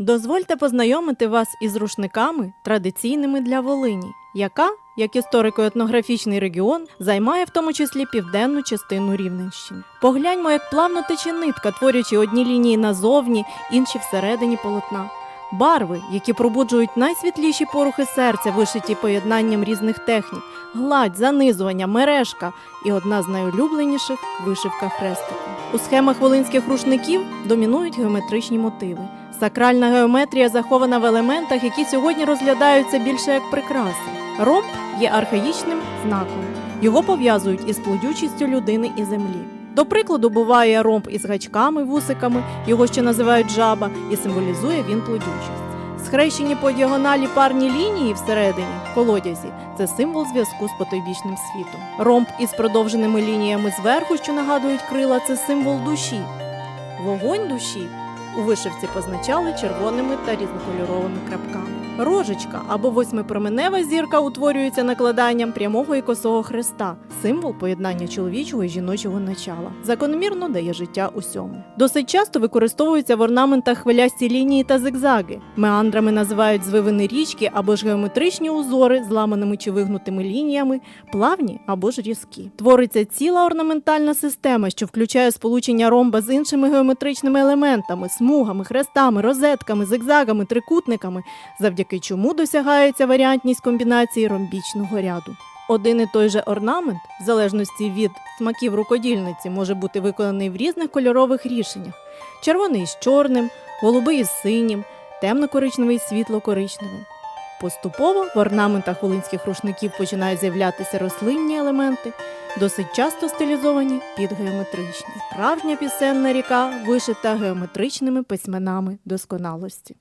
Дозвольте познайомити вас із рушниками, традиційними для Волині, яка, як історико-етнографічний регіон, займає в тому числі південну частину Рівненщини. Погляньмо, як плавно тече нитка, творячи одні лінії назовні, інші всередині полотна. Барви, які пробуджують найсвітліші порухи серця, вишиті поєднанням різних технік, гладь, занизування, мережка і одна з найулюбленіших вишивка хрестиком. У схемах волинських рушників домінують геометричні мотиви. Сакральна геометрія захована в елементах, які сьогодні розглядаються більше як прикраси. Ромб є архаїчним знаком. Його пов'язують із плодючістю людини і землі. До прикладу, буває ромб із гачками, вусиками, його ще називають жаба, і символізує він плодючість. Схрещені по діагоналі парні лінії всередині колодязі це символ зв'язку з потойбічним світом. Ромб із продовженими лініями зверху, що нагадують крила, це символ душі. Вогонь душі у вишивці позначали червоними та різнокольоровими крапками. Рожечка або восьмипроменева зірка утворюється накладанням прямого і косого хреста, символ поєднання чоловічого і жіночого начала. Закономірно дає життя усьому. Досить часто використовуються в орнаментах хвилясті лінії та зигзаги. Меандрами називають звивини річки або ж геометричні узори з ламаними чи вигнутими лініями, плавні або ж різкі. Твориться ціла орнаментальна система, що включає сполучення ромба з іншими геометричними елементами, смугами, хрестами, розетками, зигзагами, трикутниками, завдяки чому досягається варіантність комбінації ромбічного ряду. Один і той же орнамент, в залежності від смаків рукодільниці, може бути виконаний в різних кольорових рішеннях: червоний з чорним, голубий з синім, темно-коричневий з світло-коричневим. Поступово в орнаментах волинських рушників починають з'являтися рослинні елементи, досить часто стилізовані під геометричні. Справжня пісенна ріка вишита геометричними письменами досконалості.